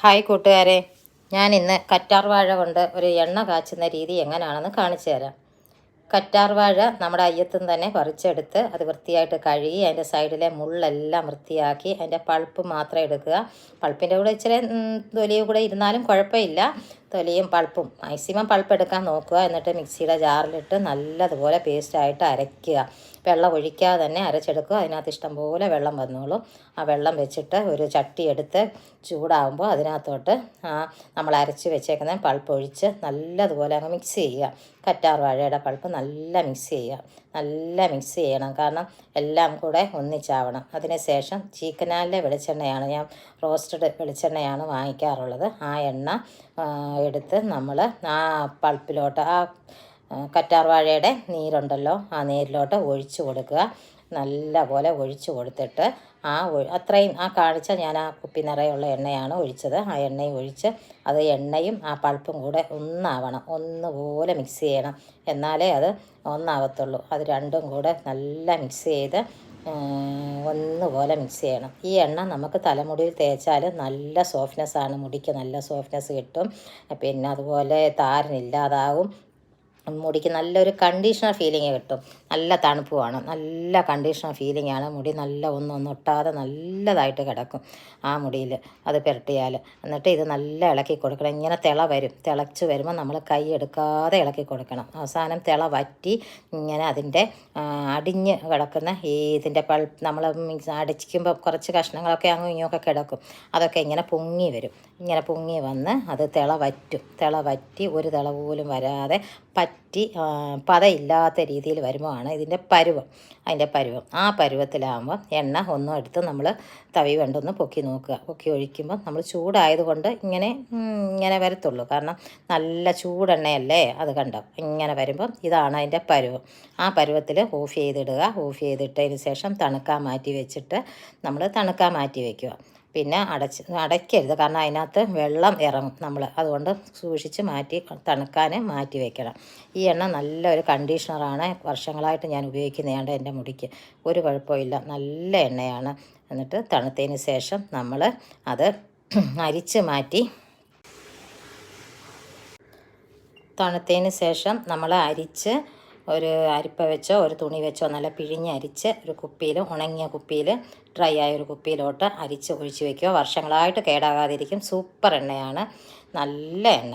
Hi കൂട്ടുകാരെ. ഞാൻ ഇന്ന് കറ്റാർവാഴ കൊണ്ട് ഒരു എണ്ണ കാച്ചുന്ന രീതി എങ്ങനെയാണെന്ന് കാണിച്ചു തരാം. കറ്റാർ വാഴ നമ്മുടെ അയ്യത്തും തന്നെ പറിച്ചെടുത്ത് അത് വൃത്തിയായിട്ട് കഴുകി അതിന്റെ സൈഡിലെ മുള്ളെല്ലാം വൃത്തിയാക്കി അതിന്റെ പൾപ്പ് മാത്രം എടുക്കുക. പൾപ്പിന്റെ കൂടെ ഇച്ചിരി തൊലിയും കൂടെ ഇരുന്നാലും കുഴപ്പമില്ല. തൊലിയും പൾപ്പും മാക്സിമം പൾപ്പ് എടുക്കാൻ നോക്കുക. എന്നിട്ട് മിക്സിയുടെ ജാറിലിട്ട് നല്ലതുപോലെ പേസ്റ്റായിട്ട് അരയ്ക്കുക. വെള്ളം ഒഴിക്കാതെ തന്നെ അരച്ചെടുക്കുക. അതിനകത്ത് ഇഷ്ടംപോലെ വെള്ളം വന്നോളും. ആ വെള്ളം വെച്ചിട്ട് ഒരു ചട്ടി എടുത്ത് ചൂടാകുമ്പോൾ അതിനകത്തോട്ട് ആ നമ്മൾ അരച്ച് വെച്ചേക്കുന്ന പൾപ്പ് ഒഴിച്ച് നല്ലതുപോലെ അങ്ങ് മിക്സ് ചെയ്യുക. കറ്റാർ വാഴയുടെ പൾപ്പ് നല്ല മിക്സ് ചെയ്യുക. നല്ല മിക്സ് ചെയ്യണം. കാരണം എല്ലാം കൂടെ ഒന്നിച്ചാവണം. അതിന് ശേഷം ചീക്കനാലിലെ വെളിച്ചെണ്ണയാണ് ഞാൻ റോസ്റ്റഡ് വെളിച്ചെണ്ണയാണ് വാങ്ങിക്കാറുള്ളത്. ആ എണ്ണ എടുത്ത് നമ്മൾ ആ പൾപ്പിലോട്ട് ആ കറ്റാർവാഴയുടെ കറ്റാർ വാഴയുടെ നീരുണ്ടല്ലോ ആ നീരിലോട്ട് ഒഴിച്ചു കൊടുക്കുക. നല്ല പോലെ ഒഴിച്ചു കൊടുത്തിട്ട് ആ അത്രയും ആ കാണിച്ച ഞാൻ ആ കുപ്പി നിറയുള്ള എണ്ണയാണ് ഒഴിച്ചത്. ആ എണ്ണയും ഒഴിച്ച് അത് എണ്ണയും ആ പൾപ്പും കൂടെ ഒന്നാവണം ഒന്നുപോലെ മിക്സ് ചെയ്യണം. എന്നാലേ അത് ഒന്നാവത്തുള്ളൂ. അത് രണ്ടും കൂടെ നല്ല മിക്സ് ചെയ്ത് ഒന്നുപോലെ മിക്സ് ചെയ്യണം. ഈ എണ്ണ നമുക്ക് തലമുടിയിൽ തേച്ചാൽ നല്ല സോഫ്റ്റ്നെസ്സാണ് മുടിക്ക് നല്ല സോഫ്റ്റ്നെസ് കിട്ടും. പിന്നെ അതുപോലെ താരനില്ലാതാവും. മുടിക്ക് നല്ലൊരു കണ്ടീഷണർ ഫീലിംഗ് കിട്ടും. നല്ല തണുപ്പുമാണ് നല്ല കണ്ടീഷണർ ഫീലിംഗ് ആണ്. മുടി നല്ല ഒന്നൊന്നും ഒന്നും ഒട്ടാതെ നല്ലതായിട്ട് കിടക്കും ആ മുടിയിൽ അത് പുരട്ടിയാൽ എന്നിട്ട് ഇത് നല്ല ഇളക്കി കൊടുക്കണം. ഇങ്ങനെ തിള വരും. തിളച്ച് വരുമ്പോൾ നമ്മൾ കൈ എടുക്കാതെ ഇളക്കി കൊടുക്കണം. അവസാനം തിള വറ്റി ഇങ്ങനെ അതിന്റെ അടിഞ്ഞ് കിടക്കുന്ന ഈ ഇതിന്റെ പൾ നമ്മൾ മിക്സ് അടിക്കുമ്പോൾ കുറച്ച് കഷ്ണങ്ങളൊക്കെ അങ്ങും ഇങ്ങോട്ടൊക്കെ കിടക്കും. അതൊക്കെ ഇങ്ങനെ പൊങ്ങി വരും. ഇങ്ങനെ പൊങ്ങി വന്ന് അത് തിള വറ്റും. തിള വറ്റി ഒരു തിള പോലും വരാതെ പറ്റി ആ, പതയില്ലാത്ത രീതിയിൽ വരുമ്പോഴാണ് ഇതിന്റെ പരുവം. അതിന്റെ പരുവം. ആ പരുവത്തിലാകുമ്പോൾ എണ്ണ ഒന്നും എടുത്ത് നമ്മൾ തവി കൊണ്ടൊന്ന് പൊക്കി നോക്കുക. പൊക്കി ഒഴിക്കുമ്പോൾ നമ്മൾ ചൂടായതുകൊണ്ട് ഇങ്ങനെ ഇങ്ങനെ വരത്തുള്ളൂ. കാരണം നല്ല ചൂടെണ്ണയല്ലേ? അത് കണ്ടോ? ഇങ്ങനെ വരുമ്പം ഇതാണ് അതിന്റെ പരുവം. ആ പരുവത്തിൽ ഓഫ് ചെയ്തിടുക. ഓഫ് ചെയ്തിട്ടതിന് ശേഷം തണുക്കാൻ മാറ്റി വെച്ചിട്ട് നമ്മൾ തണുക്കാൻ മാറ്റി വയ്ക്കുക പിന്നെ അടച്ച് അടയ്ക്കരുത്. കാരണം അതിനകത്ത് വെള്ളം ഇറങ്ങും നമ്മൾ അതുകൊണ്ട് സൂക്ഷിച്ച് മാറ്റി തണുക്കാൻ മാറ്റി വെക്കണം. ഈ എണ്ണ നല്ലൊരു കണ്ടീഷണറാണ്. വർഷങ്ങളായിട്ട് ഞാൻ ഉപയോഗിക്കുന്നതാണ് എന്റെ മുടിക്ക്. ഒരു കുഴപ്പമില്ല. നല്ല എണ്ണയാണ്. എന്നിട്ട് തണുത്തതിന് ശേഷം നമ്മൾ അത് അരിച്ച് മാറ്റി തണുത്തതിന് ശേഷം നമ്മൾ അരിച്ച് ഒരു അരിപ്പ വെച്ചോ ഒരു തുണി വെച്ചോ നല്ല പിഴിഞ്ഞരിച്ച് ഒരു കുപ്പിയിൽ ഉണങ്ങിയ കുപ്പിയിൽ ഡ്രൈ ആയ ഒരു കുപ്പിയിലോട്ട് അരിച്ച് ഒഴിച്ച് വെക്കുക. വർഷങ്ങളായിട്ട് കേടാകാതിരിക്കും. സൂപ്പർ എണ്ണയാണ്. നല്ല എണ്ണ.